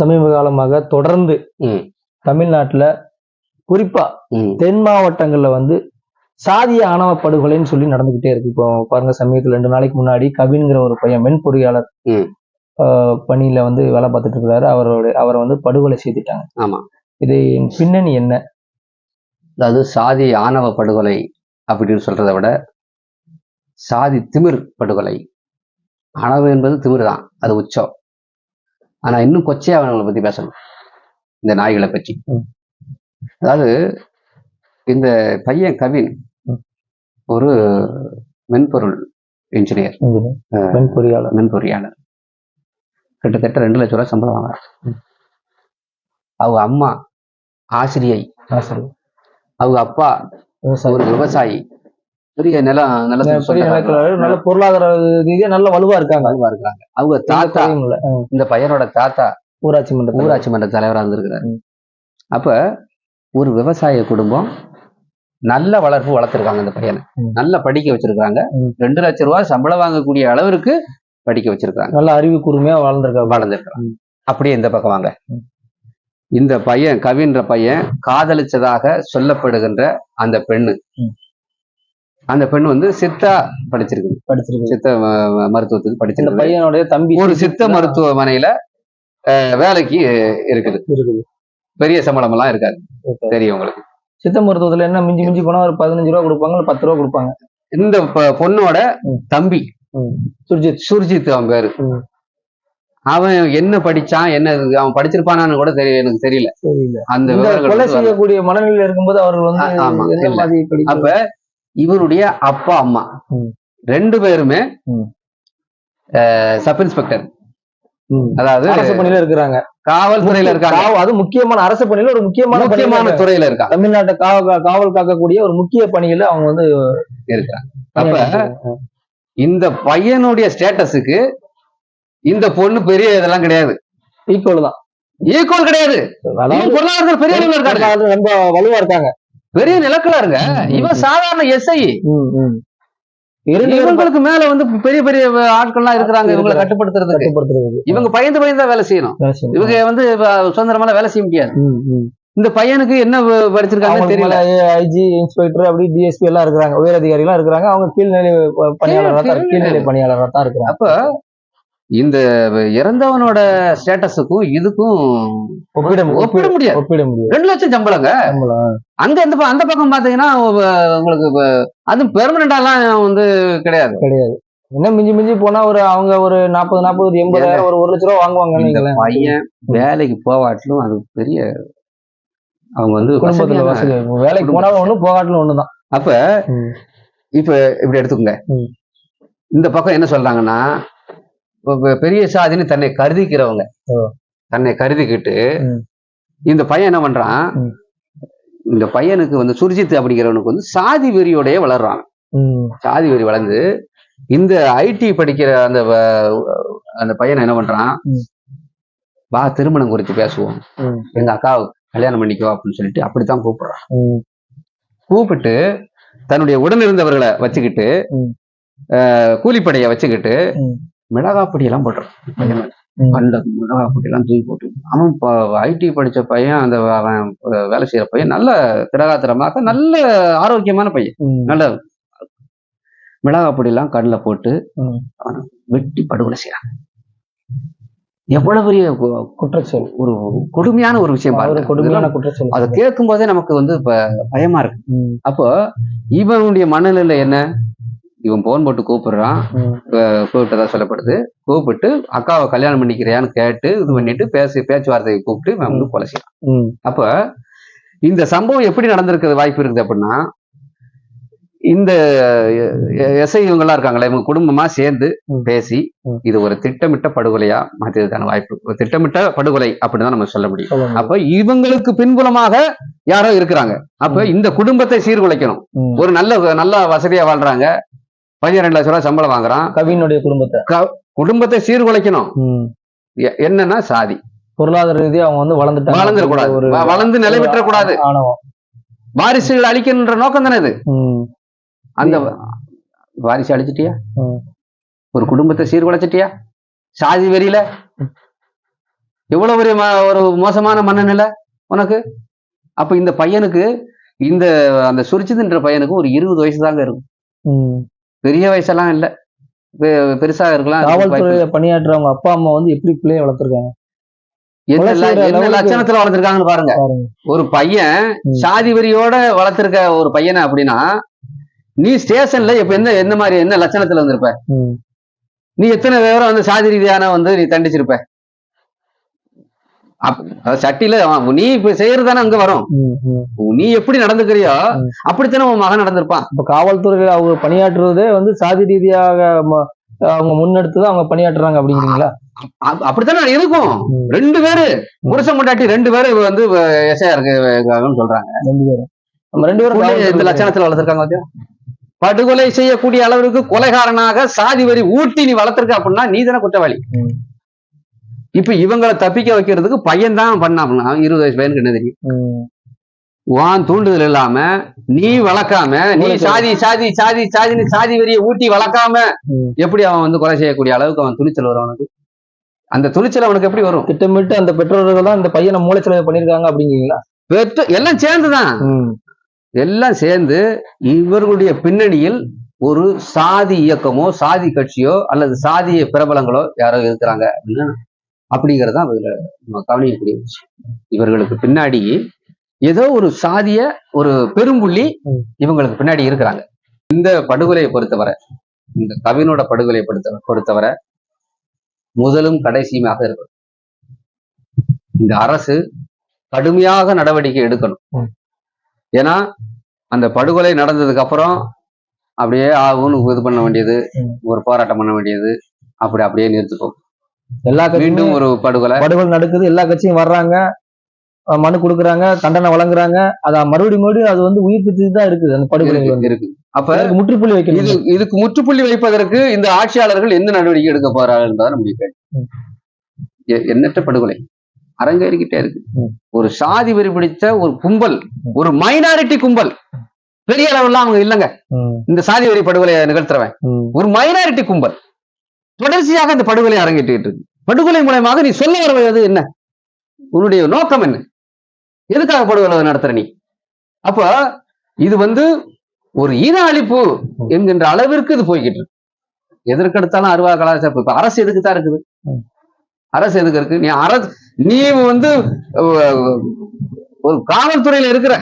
சமீப காலமாக தொடர்ந்து. தமிழ்நாட்டுல குறிப்பா. தென் மாவட்டங்கள்ல வந்து சாதிய ஆணவ படுகொலைன்னு சொல்லி நடந்துகிட்டே இருக்கு. இப்போ பாருங்க சமயத்துல ரெண்டு நாளைக்கு முன்னாடி கவின்கிற ஒரு பையன் மென் பொறியாளர் பணியில வந்து வேலை பார்த்துட்டு இருக்காரு. அவரோட அவரை வந்து படுகொலை செய்துட்டாங்க. ஆமா. இது பின்னணி என்ன? அதாவது சாதி ஆணவ படுகொலை அப்படின்னு சொல்றதை விட சாதி திமிர் படுகொலை. ஆணவ என்பது திமிர் தான் அது உச்சம். ஆனா இன்னும் கொச்சையா அவங்களை பத்தி பேசணும் இந்த நாய்களை பற்றி. அதாவது இந்த பையன் கவின். ஒரு மென்பொருள் இன்ஜினியர் இது மென் பொறியாளர் மென்பொறியாளர் கிட்டத்தட்ட ரெண்டு லட்சம் ரூபாய் சம்பளம் ம். அவங்க அம்மா ஆசிரியை. அவங்க அப்பா. ஒரு விவசாயி பெரிய சொந்தக்காரங்க. நிலத்துல நல்ல பொருளாதார ரீதியா நல்ல வலுவா இருக்காங்க வலுவா இருக்கிறாங்க அவங்க தாத்தா. இந்த பையனோட தாத்தா ஊராட்சி மன்ற ஊராட்சி மன்ற தலைவரா இருந்திருக்கிறார். அப்ப ஒரு விவசாய குடும்பம் நல்ல வளர்ப்பு வளர்த்துருக்காங்க இந்த பையனை. நல்ல படிக்க வச்சிருக்காங்க. ரெண்டு லட்சம் ரூபாய் சம்பளம் வாங்கக்கூடிய அளவிற்கு படிக்க வச்சிருக்காங்க நல்ல அறிவு கூர்மையா வாழ்ந்திருக்காங்க வளர்ந்துருக்காங்க. அப்படியே இந்த பக்கம் வாங்க. இந்த பையன் கவின்ற பையன் காதலிச்சதாக சொல்லப்படுகின்ற அந்த பெண்ணு. அந்த பெண் வந்து சித்தா படிச்சிருக்கு படிச்சிருக்கு சித்த மருத்துவத்துக்கு படிச்சிருக்கு பையனுடைய தம்பி ஒரு சித்த. மருத்துவமனையில வேலைக்கு இருக்குது. பெரிய சம்பளம் எல்லாம் இருக்காது. தெரியும் உங்களுக்கு. சித்த மருத்துவத்துல என்ன மிஞ்சி மிஞ்சி போனா ஒரு பதினஞ்சு ரூபா கொடுப்பாங்க இல்ல பத்து ரூபா கொடுப்பாங்க? இந்த பொண்ணோட. தம்பி சுர்ஜித் சுர்ஜித் அவன் பேரு. அவன் என்ன படிச்சான் என்ன அவன் படிச்சிருப்பானான்னு கூட தெரிய எனக்கு தெரியல. அந்த கொலை. செய்யக்கூடிய மனநிலையில இருக்கும்போது அவர்கள் வந்து அப்ப இவருடைய அப்பா அம்மா. ரெண்டு பேருமே. Sub inspector. அதாவது அரசு பணியில இருக்கிறாங்க. காவல்துறையில இருக்காங்க. அது முக்கியமான அரசு பணியில ஒரு முக்கியமான முக்கியமான. துறையில இருக்காங்க தமிழ்நாட்டை காவல் காவல் காக்கக்கூடிய ஒரு முக்கிய பணியில அவங்க வந்து இருக்காங்க அப்ப இந்த பையனுடைய ஸ்டேட்டஸுக்கு இந்த பொண்ணு பெரிய இதெல்லாம் கிடையாது. ஈக்குவல் தான். ஈக்குவல் கிடையாது. பொருளாதாரத்துல பெரிய இருக்காங்க ரொம்ப வலுவா இருக்காங்க. பெரிய நிலக்கலாருங்க. ம். இவன் சாதாரண எஸ்ஐ இவங்களுக்கு மேல வந்து பெரிய பெரிய ஆட்கள்லாம் இருக்கிறாங்க. இவங்களை. கட்டுப்படுத்துறதுக்கு. கட்டுப்படுத்துறது இவங்க பயந்து பயந்து தான் வேலை செய்யணும். இவங்க வந்து சுதந்திரமாலாம் வேலை செய்ய முடியாது. இந்த பையனுக்கு என்ன படிச்சிருக்காங்கன்னு தெரியல. ஐஜி இன்ஸ்பெக்டர் அப்படி டிஎஸ்பி எல்லாம் இருக்கிறாங்க. உயர் அதிகாரிகள் இருக்கிறாங்க. அவங்க கீழ்நிலை ப- பணியாளரா தான் கீழ் கீழ்நிலை பணியாளரா தான் இருக்கிறாங்க. அப்ப இந்த இறந்தவனோட ஸ்டேட்டஸுக்கும் இதுக்கும் ஒப்பிட ஒப்பிட முடியாது. ஒப்பிட முடியாது. ரெண்டு லட்சம் சம்பளங்க. அங்க இந்த அந்த பக்கம் பாத்தீங்கன்னா உங்களுக்கு வ- அது பெர்மனண்டாலாம் வந்து கிடையாது. கிடையாது. என்ன மிஞ்சி மிஞ்சி போனா ஒரு அவங்க ஒரு நாற்பது நாற்பது ஒரு எண்பதாயிரம் ஒரு ஒரு லட்ச ரூபா வைங்களேன். பையன் வேலைக்கு போவாட்டிலும் அது பெரிய அவங்க வந்து குடும்பத்துல வசதி. வேலைக்கு போனாலும் ஒண்ணு போகாட்டிலும் ஒண்ணுதான். அப்ப இப்ப இப்படி எடுத்துக்கோங்க. இந்த பக்கம் என்ன சொல்றாங்கன்னா பெரிய சாதின்னு தன்னை கருதிக்கிறவங்க. தன்னை கருதிக்கிட்டு. இந்த பையன் என்ன பண்றான். இந்த பையனுக்கு வந்து சுர்ஜித் அப்படிங்கிறவனுக்கு வந்து சாதி வெறியோடய வளர்றான் ம். சாதி வெறி வளர்ந்து இந்த ஐடி படிக்கிற அந்த அந்த பையனை என்ன பண்றான். வா திருமணம் குறித்து பேசுவோம். எங்க அக்காவை கல்யாணம் பண்ணிக்கோ அப்படின்னு சொல்லிட்டு அப்படித்தான் கூப்பிடுறான். கூப்பிட்டு தன்னுடைய உடன் இருந்தவர்களை வச்சுக்கிட்டு கூலிப்படையை வச்சுக்கிட்டு ம். மிளகாப்பொடி எல்லாம் போட்டுறான் பையன் மேல. ம். அந்த மிளகாப்பொடி எல்லாம் தூக்கி போட்டு அவன் ஐடி படிச்ச பையன் அந்த அவன் வேலை செய்யற பையன் நல்ல திரகாத்திரமாக நல்ல ஆரோக்கியமான பையன். நல்ல மிளகாப்பொடி எல்லாம் கண்ணில் போட்டு. அவனை வெட்டி படுகொலை செய்யறான் எவ்வளவு பெரிய கு- குற்றச்செயல் ஒரு கொடுமையான ஒரு விஷயம் கொடுமையான இதெல்லாம் குற்றச்செயல் அதை கேட்கும் போதே நமக்கு வந்து இப்ப பயமா இருக்கு. அப்போ இவனுடைய மனநிலை என்ன இவன் போன் போட்டு கூப்பிடுறான். கூப்பிட்டதா சொல்லப்படுது கூப்பிட்டு அக்காவை கல்யாணம் பண்ணிக்கிறியான்னு கேட்டு இது பண்ணிட்டு பேசி பேச்சுவார்த்தையை கூப்பிட்டு இவன் வந்து கொலை செய்யறான் ம். அப்ப இந்த சம்பவம் எப்படி நடந்திருக்கிறது வாய்ப்பு இருக்குது அப்படின்னா இந்த எஸ்ஐ இவங்கெல்லாம் இருக்காங்களே இவங்க குடும்பமா சேர்ந்து. பேசி. இது ஒரு திட்டமிட்ட படுகொலையா மாத்தியதுக்கான வாய்ப்பு ஒரு திட்டமிட்ட படுகொலை அப்படின்னு தான் நம்ம சொல்ல முடியும். அப்ப இவங்களுக்கு பின்புலமாக யாரோ இருக்கிறாங்க அப்ப இந்த குடும்பத்தை சீர்குலைக்கணும். ஒரு நல்ல நல்ல வசதியா வாழ்றாங்க பையன் ரெண்டு லட்சம் ரூபாய் சம்பளம் வாங்குறான். கவினுடைய குடும்பத்தை. குடும்பத்தை சீர்குலைக்கணும். என்னன்னா சாதி. பொருளாதார ரீதியா அவங்க வந்து வளர்ந்துட்டாங்க. வளர்ந்துடக்கூடாது. வளர்ந்து நிலை பெற்றக்கூடாது ஆணவம். வாரிசுகள் அழிக்கணுன்ற நோக்கம் தானே இது. அந்த வாரிசு அழிச்சிட்டியா. ஒரு குடும்பத்தை சீர்குலைச்சிட்டியா? சாதி வெறியில? எவ்வளவு பெரிய ஒரு மோசமான மனநிலை உனக்கு? அப்ப இந்த பையனுக்கு இந்த அந்த சுரிச்சிதுன்ற பையனுக்கு ஒரு இருபது வயசு தாங்க இருக்கும். பெரிய வயசெல்லாம் இல்ல. பெருசா இருக்கலாம். காவல்துறையில பணியாற்றுறவங்க அப்பா அம்மா வந்து எப்படி பிள்ளைய வளர்த்துருக்காங்க? என்ன என்ன லட்சணத்துல வளர்த்திருக்காங்கன்னு பாருங்க. ஒரு பையன். சாதி வெறியோட வளர்த்திருக்க ஒரு பையனை அப்படின்னா நீ ஸ்டேஷன்ல இப்ப எந்த எந்த மாதிரி என்ன லட்சணத்துல வந்திருப்ப. நீ எத்தனை பேரும் வந்து சாதி ரீதியான வந்து நீ தண்டிச்சிருப்ப? அவன் நீ இப்ப செய்யறதானே அங்க வரும். நீ எப்படி நடந்துக்கிறியோ. அப்படித்தானே உன் மகன் நடந்திருப்பான் இப்ப காவல்துறையில அவங்க பணியாற்றுறதே வந்து சாதி ரீதியாக அவங்க முன்னெடுத்து அவங்க பணியாற்றுறாங்க அப்படிங்கிறீங்களா அப்- அப்படித்தானே இருக்கும். ரெண்டு பேரு புருஷன் முண்டாட்டி ரெண்டு பேரு வந்து எஸ்ஐயா இருக்காங்கன்னு சொல்றாங்க ரெண்டு பேரும் நம்ம ரெண்டு பேரும் இந்த லட்சணத்துல வளர்த்திருக்காங்க? படுகொலை செய்யக்கூடிய அளவிற்கு கொலைகாரனாக சாதி வரி ஊட்டி நீ வளர்த்திருக்க அப்படின்னா நீ தானே குற்றவாளி. இப்ப இவங்களை தப்பிக்க வைக்கிறதுக்கு பையன் தான் பண்ண அப்படின்னா அவன் இருபது வயசு பையனுக்கு என்ன தெரியும். வான் தூண்டுதல் இல்லாம நீ வளர்க்காம நீ சாதி சாதி சாதி சாதின்னு சாதி வரியை ஊட்டி வளர்க்காம. எப்படி அவன் வந்து கொலை செய்யக்கூடிய அளவுக்கு அவன் துணிச்சல் வரும் அவனுக்கு? அந்த துணிச்சல் அவனுக்கு எப்படி வரும்? திட்டமிட்டு அந்த பெற்றோர்கள் தான் இந்த பையனை மூளைச்சலவை பண்ணிருக்காங்க அப்படிங்கிறீங்களா? பெற்று எல்லாம் சேர்ந்துதான். எல்லாம் சேர்ந்து இவர்களுடைய பின்னணியில் ஒரு சாதி இயக்கமோ சாதி கட்சியோ அல்லது சாதிய பிரபலங்களோ யாரோ இருக்கிறாங்க அப்படின்னா அப்படிங்கிறது இதுல நம்ம கவனிக்கக்கூடிய விஷயம் இவர்களுக்கு பின்னாடி ஏதோ ஒரு சாதிய ஒரு பெரும்புள்ளி. இவங்களுக்கு பின்னாடி இருக்கிறாங்க இந்த படுகொலையை பொறுத்தவரை இந்த கவினோட படுகொலையை பொறுத்த பொறுத்தவரை முதலும் கடைசியுமாக இருக்கணும் இந்த அரசு கடுமையாக நடவடிக்கை எடுக்கணும். ஏன்னா அந்த படுகொலை நடந்ததுக்கு அப்புறம் அப்படியே ஆகும்னு இது பண்ண வேண்டியது. ஒரு போராட்டம் பண்ண வேண்டியது அப்படி அப்படியே நிறுத்திப்போம் எல்லா மீண்டும் ஒரு படுகொலை. படுகொலை நடக்குது. எல்லா கட்சியும் வர்றாங்க. மனு கொடுக்குறாங்க. தண்டனை வழங்குறாங்க. அத மறுபடியும் மறுபடியும் அது வந்து உயிர்ப்பித்து தான் இருக்குது. அந்த படுகொலை இருக்கு, அப்ப முற்றுப்புள்ளி இது வைக்கணும் இதுக்கு முற்றுப்புள்ளி வைப்பதற்கு இந்த ஆட்சியாளர்கள் எந்த நடவடிக்கை எடுக்க போறார்கள் என்பதை நம்முடைய கேள்வி. எண்ணற்ற படுகொலை. அரங்கேறிக்கிட்டே இருக்கு. ஒரு சாதி வெறி பிடித்த ஒரு கும்பல் ஒரு மைனாரிட்டி கும்பல். பெரிய அளவுல அவங்க இல்லைங்க. இந்த சாதி வெறி படுகொலையை நிகழ்த்துறவன். ஒரு மைனாரிட்டி கும்பல். தொடர்ச்சியாக இந்த படுகொலை அரங்கேற்றிட்டு இருக்கு. படுகொலை மூலயமாக நீ சொல்ல வருவது என்ன? உன்னுடைய நோக்கம் என்ன? எதுக்காக படுகொலை நடத்துற நீ? அப்ப இது வந்து ஒரு இன அழிப்பு என்கின்ற அளவிற்கு இது போய்கிட்டு இருக்கு. எதற்கெடுத்தாலும் அருவா கலாச்சாரம் இப்ப அரசு எதுக்கு தான் இருக்குது? அரசு எதுக்கு இருக்கு? நீ அரசு நீ வந்து ஒரு காவல்துறையில இருக்கிற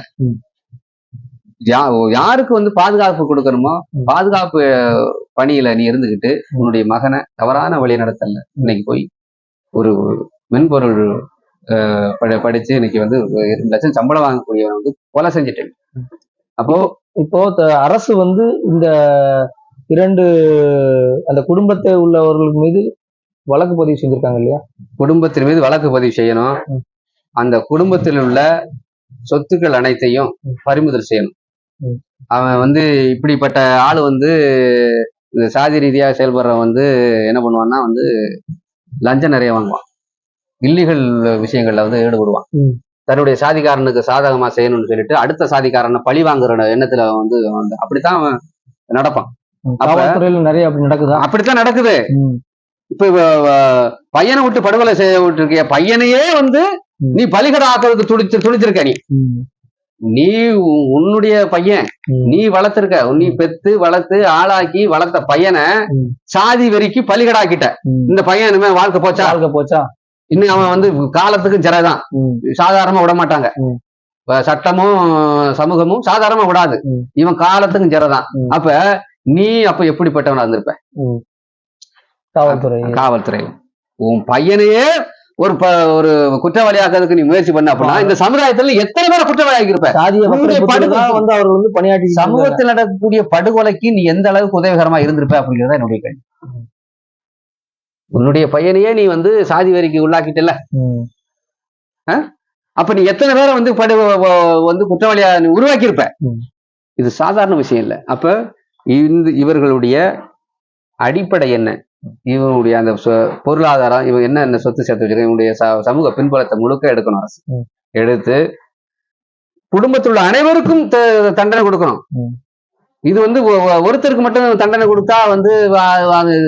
யாருக்கு வந்து பாதுகாப்பு கொடுக்கணுமோ. பாதுகாப்பு பணியில நீ இருந்துகிட்டு உன்னுடைய மகனை தவறான வழி நடத்தல இன்னைக்கு போய் ஒரு மென்பொருள் படிச்சு இன்னைக்கு வந்து இரண்டு லட்சம் சம்பளம் வாங்கக்கூடியவன் வந்து கொலை செஞ்சுட்டேன் அப்போ இப்போ அரசு வந்து இந்த இரண்டு அந்த குடும்பத்தை உள்ளவர்கள் மீது வழக்கு பதிவு செஞ்சிருக்காங்க இல்லையா குடும்பத்தின் மீது வழக்கு பதிவு செய்யணும். அந்த குடும்பத்தில் உள்ள சொத்துக்கள் அனைத்தையும் பறிமுதல் செய்யணும். அவன் வந்து இப்படிப்பட்ட ஆள் வந்து இந்த சாதி ரீதியாக செயல்படுறவன் வந்து என்ன பண்ணுவான்னா வந்து லஞ்சம் நிறைய வாங்குவான். இல்லீகல் விஷயங்கள்ல வந்து ஈடுபடுவான். தன்னுடைய சாதிக்காரனுக்கு சாதகமா செய்யணும்னு சொல்லிட்டு அடுத்த சாதிக்காரனை பழி வாங்குற எண்ணத்துல வந்து வந்து அப்படித்தான் அவன் நடப்பான். நிறைய அப்படி நடக்குதா? அப்படித்தான் நடக்குது. இப்ப பையனை விட்டு படுகொலை செய்ய விட்டுருக்கிய பையனையே வந்து. நீ பலிகடை ஆக்கிறதுக்கு துடிச்சு துணிச்சிருக்க நீ. நீ உன்னுடைய பையன். நீ வளர்த்திருக்க. நீ பெத்து வளர்த்து ஆளாக்கி வளர்த்த பையனை. சாதி வெறிக்கு பலிகடாக்கிட்ட. இந்த பையன் இனிமே வாழ்க்கை போச்சா? வாழ்க்கை போச்சா? இன்னும் அவன் வந்து காலத்துக்கும் ம், சாதாரணமா விட மாட்டாங்க. சட்டமும் சமூகமும் சாதாரணமா விடாது. இவன் காலத்துக்கும் ம். அப்ப நீ அப்ப எப்படிப்பட்டவனா இருந்திருப்ப. காவல்துறை. காவல்துறை. உன் பையனையே ஒரு ஒரு குற்றவாளியாக்கிறதுக்கு நீ முயற்சி பண்ண அப்படின்னா இந்த சமுதாயத்துல எத்தனை பேரை குற்றவாளியாக்கி இருப்ப வந்து அவர்கள் வந்து பணியாற்றி சமூகத்தில் நடக்கக்கூடிய படுகொலைக்கு நீ எந்த அளவுக்கு உதவிகரமா இருந்திருப்ப அப்படிங்கிறத என்னுடைய கேள்வி. உன்னுடைய பையனையே நீ வந்து சாதி வரிக்கு உள்ளாக்கிட்டல அப்ப நீ எத்தனை பேரை வந்து படு வந்து குற்றவாளியா நீ உருவாக்கியிருப்ப. இது சாதாரண விஷயம் இல்லை. அப்ப இந்த இவர்களுடைய அடிப்படை என்ன? இவனுடைய அந்த பொருளாதாரம் இவன் என்ன என்ன சொத்து சேர்த்து வச்சிருக்க இவனுடைய சமூக பின்புலத்தை முழுக்க எடுக்கணும் அரசு. எடுத்து குடும்பத்தில் உள்ள அனைவருக்கும் தண்டனை கொடுக்கணும். இது வந்து ஒருத்தருக்கு மட்டும் தண்டனை கொடுத்தா வந்து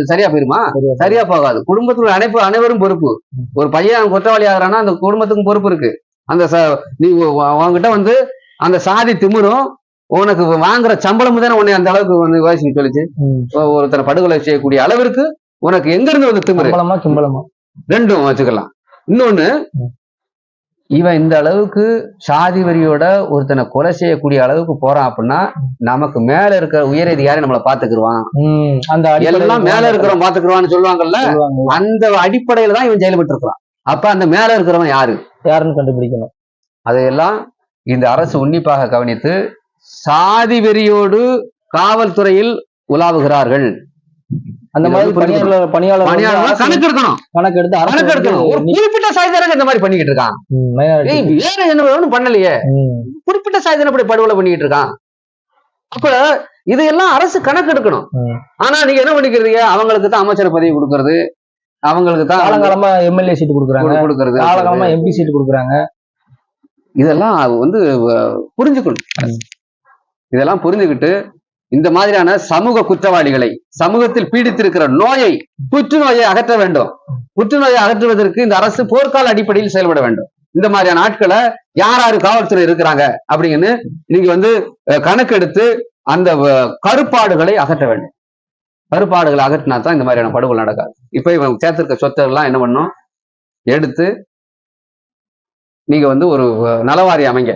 சரியா போயிருமா? சரியா போகாது. குடும்பத்துல அனைப்பு அனைவரும் பொறுப்பு. ஒரு பையன் குற்றவாளி ஆகுறான்னா அந்த குடும்பத்துக்கும் பொறுப்பு இருக்கு. அந்த நீ உ- உ- உன்கிட்ட வந்து அந்த சாதி திமிரும் உனக்கு வாங்குற சம்பளம் தானே உன்னை அந்த அளவுக்கு வந்து வயசுக்கு சொல்லிச்சு. ஒருத்தனை படுகொலை செய்யக்கூடிய அளவிற்கு உனக்கு எங்க இருந்து வந்து திமிரு? சம்பளமா ரெண்டும் வச்சுக்கலாம். இன்னொன்னு. இவன் இந்த அளவுக்கு சாதி வரியோட ஒருத்தனை கொலை செய்யக்கூடிய அளவுக்கு போறான் அப்படின்னா நமக்கு மேல இருக்கிற உயரதிகாரி நம்மளை பாத்துக்கிருவான். அந்த எல்லாம் மேல இருக்கிறவன் பாத்துக்கிருவான்னு சொல்லுவாங்கல்ல? சொல்லுவாங்க. அந்த அடிப்படையில தான் இவன் ஜெயில விட்டுருக்கான் அப்ப அந்த மேல இருக்கிறவன் யாரு? யாருன்னு கண்டுபிடிக்கணும். அதையெல்லாம் இந்த அரசு உன்னிப்பாக கவனித்து சாதி வெறியோடு காவல்துறையில் உலாவுகிறார்கள். அந்த மாதிரி. பணியாளர் பணியாளர் கணக்கு எடுக்கணும். கணக்கு எடுத்து கணக்கு எடுக்கணும். ஒரு குறிப்பிட்ட சாதிதாரங்க இந்த மாதிரி பண்ணிக்கிட்டு இருக்கான். வேற என்ன பண்ணலையே. குறிப்பிட்ட சாதிதான இப்படி படுகொலை பண்ணிக்கிட்டு இருக்கான். அப்ப இதையெல்லாம் அரசு கணக்கு எடுக்கணும். ஆனா நீங்க என்ன பண்ணிக்கிறீங்க? அவங்களுக்கு தான் அமைச்சர் பதவி கொடுக்கறது. அவங்களுக்கு தான் காலங்காலமா எம்எல்ஏ சீட் கொடுக்குறாங்க. கொடுக்கறது. காலகாலமா எம்பி சீட் கொடுக்குறாங்க. இதெல்லாம் வந்து புரிஞ்சுக்கணும். இதெல்லாம் புரிஞ்சுக்கிட்டு இந்த மாதிரியான சமூக குற்றவாளிகளை சமூகத்தில் பீடித்திருக்கிற நோயை புற்றுநோயை அகற்ற வேண்டும். புற்றுநோயை அகற்றுவதற்கு இந்த அரசு போர்க்கால அடிப்படையில் செயல்பட வேண்டும். இந்த மாதிரியான ஆட்களை யார் யாரு காவல்துறை இருக்கிறாங்க அப்படிங்கன்னு நீங்க வந்து கணக்கெடுத்து அந்த கருப்பாடுகளை அகற்ற வேண்டும். கருப்பாடுகளை அகற்றினா தான் இந்த மாதிரியான படுகொலை நடக்காது. இப்ப இவன் சேர்த்திருக்க சொத்தெல்லாம் என்ன பண்ணும்? எடுத்து நீங்க வந்து ஒரு நலவாரி அமைங்க.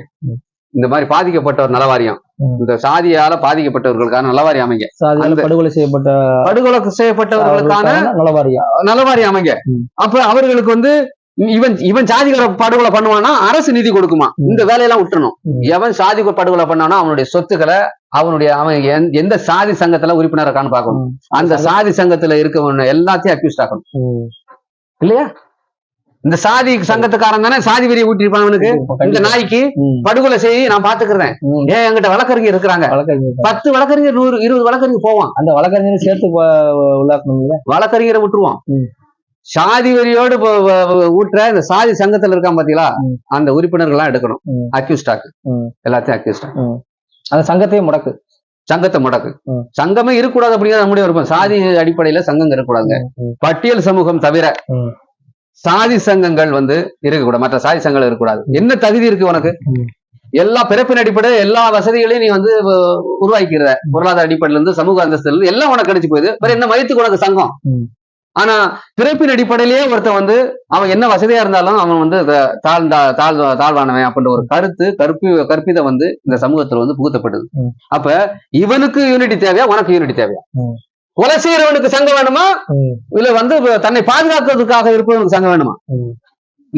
இந்த மாதிரி பாதிக்கப்பட்ட ஒரு நலவாரியம். இந்த சாதியால பாதிக்கப்பட்டவர்களுக்கான நலவாரி அமைங்க படுகொலை செய்யப்பட்ட படுகொலை செய்யப்பட்டவர்களுக்கான நலவாரியா நலவாரி அமைங்க. அப்ப அவர்களுக்கு வந்து இவன் இவன் சாதிகளை படுகொலை பண்ணுவானா அரசு நிதி கொடுக்குமா. இந்த வேலையெல்லாம் விட்டுறணும். எவன் சாதி படுகொலை பண்ணானோ அவனுடைய சொத்துக்களை அவனுடைய அவன் எந்த- சாதி சங்கத்துல உறுப்பினர் இருக்கான்னு பார்க்கணும் ம். அந்த சாதி சங்கத்துல இருக்கவன எல்லாத்தையும் அக்யூஸ்ட் ஆக்கணும். இல்லையா இந்த சாதி சங்கத்துக்காரன் தானே சாதி வெறியை ஊட்டிருப்பான் அவனுக்கு இந்த. நாய்க்கு. படுகொலை செய்ய நான் பாத்துக்கிறேன். ஏன் என்கிட்ட வழக்கறிஞர் இருக்கிறாங்க. பத்து வழக்கறிஞர் நூறு இருபது வழக்கறிஞர் போவான் அந்த வழக்கறிஞர் சேர்த்து உள்ளாக்கணும் வழக்கறிஞரை விட்டுருவான். சாதி வெறியோடு ஊட்டுற இந்த சாதி சங்கத்துல இருக்கான் பாத்தீங்களா. அந்த உறுப்பினர்கள்லாம் எடுக்கணும் ம். அக்யூஸ்டாக்கு. எல்லாத்தையும் அக்யூஸ்டா அந்த சங்கத்தையே முடக்கு சங்கத்தை முடக்கு. சங்கமே இருக்கக்கூடாது அப்படிங்கிறது நம்முடைய விருப்பம் சாதி அடிப்படையில சங்கம் இருக்கக்கூடாதுங்க. பட்டியல் சமூகம் தவிர. சாதி சங்கங்கள் வந்து இருக்கக்கூடாது. மற்ற சாதி சங்கங்கள் இருக்கக்கூடாது. என்ன தகுதி இருக்கு உனக்கு. எல்லா பிறப்பின் அடிப்படையில் எல்லா வசதிகளையும் நீ வந்து உருவாக்கிற பொருளாதார அடிப்படையில இருந்து சமூக அந்தஸ்துல இருந்து எல்லாம் உனக்கு கிடைச்சு போகுது வேற என்ன மயத்துக்கு உனக்கு சங்கம். ஆனா பிறப்பின் அடிப்படையிலேயே ஒருத்தன் வந்து அவன் என்ன வசதியா இருந்தாலும் அவன் வந்து தாழ்ந்தா தாழ் தாழ்வானவன் அப்படின்ற ஒரு கருத்து கற்பி கற்பிதம் வந்து இந்த சமூகத்துல வந்து புகுத்தப்படுது. அப்ப இவனுக்கு யூனிட்டி தேவையா? உனக்கு யூனிட்டி தேவையா. கொலை செய்யறவனுக்கு சங்கம் வேணுமா. இல்ல வந்து தன்னை பாதுகாக்கிறதுக்காக இருப்பவனுக்கு சங்கம் வேணுமா.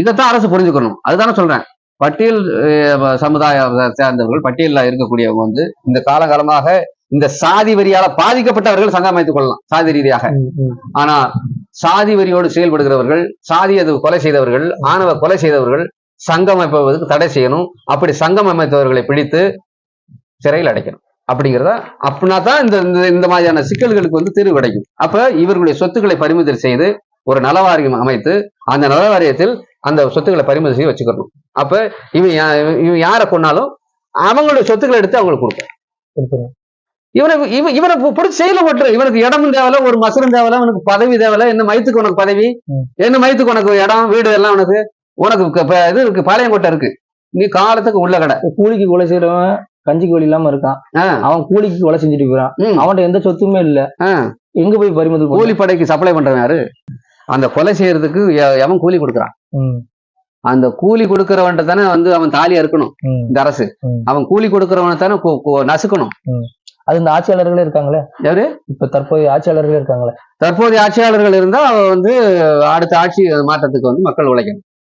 இதைத்தான் அரசு புரிஞ்சுக்கணும். அதுதானே சொல்றேன். பட்டியல் சமுதாய சேர்ந்தவர்கள் பட்டியலில் இருக்கக்கூடியவங்க வந்து இந்த காலகாலமாக இந்த சாதி வரியால பாதிக்கப்பட்டவர்கள் சங்கம் அமைத்துக் கொள்ளலாம் சாதி ரீதியாக. ஆனா சாதி வரியோடு செயல்படுகிறவர்கள் சாதி அது கொலை செய்தவர்கள் ஆணவ கொலை செய்தவர்கள் சங்கம் அமைப்பதற்கு தடை செய்யணும். அப்படி சங்கம் அமைத்தவர்களை பிடித்து சிறையில் அடைக்கணும். அப்படிங்கிறத அப்படின்னா தான் இந்த இந்த- இந்த மாதிரியான சிக்கல்களுக்கு வந்து தீர்வு கிடைக்கும். அப்ப இவர்களுடைய சொத்துக்களை பறிமுதல் செய்து ஒரு நலவாரியம் அமைத்து அந்த நலவாரியத்தில் அந்த சொத்துக்களை பறிமுதல் செய்து வச்சுக்கணும். அப்ப இவன் இவன் யாரை கொன்னாலும் அவங்களுடைய சொத்துக்களை எடுத்து அவங்களுக்கு கொடுக்கும். இவனை இவன் இவனை பிடிச்சி செயல போட்டுரு. இவனுக்கு இடமும் தேவையில்ல ஒரு மசரும் தேவையில்ல உனக்கு பதவி தேவையில்ல. என்ன மயத்துக்கு உனக்கு பதவி. என்ன மயத்துக்கு உனக்கு இடம் வீடு எல்லாம் உனக்கு? உனக்கு இது இருக்கு பாளையங்கோட்டை இருக்கு. நீ காலத்துக்கு உள்ள கடை. கூலிக்கு கொலை செய்யறவன் கஞ்சிக்கு வழி இல்லாம இருக்கான். அவன் கூலிக்கு கொலை செஞ்சுட்டு போயிறான் ம், அவன்கிட்ட எந்த சொத்துமே இல்ல. எங்க போய் பறிமுதல் பண்ண? கூலிப்படைக்கு சப்ளை பண்றவன் யாரு? அந்த கொலை செய்யறதுக்கு எவன் கூலி கொடுக்குறான். அந்த கூலி கொடுக்கறவன்ட்ட தானே வந்து அவன் தாலியா இருக்கணும் ம். இந்த அரசு. அவன் கூலி கொடுக்கறவனை தானே நசுக்கணும். அது இந்த ஆட்சியாளர்களே இருக்காங்களே? யாரு? இப்ப தற்போதைய ஆட்சியாளர்களே இருக்காங்களே? தற்போதைய ஆட்சியாளர்கள் இருந்தா வந்து அடுத்த ஆட்சி மாற்றத்துக்கு வந்து மக்கள் உழைக்கணும்.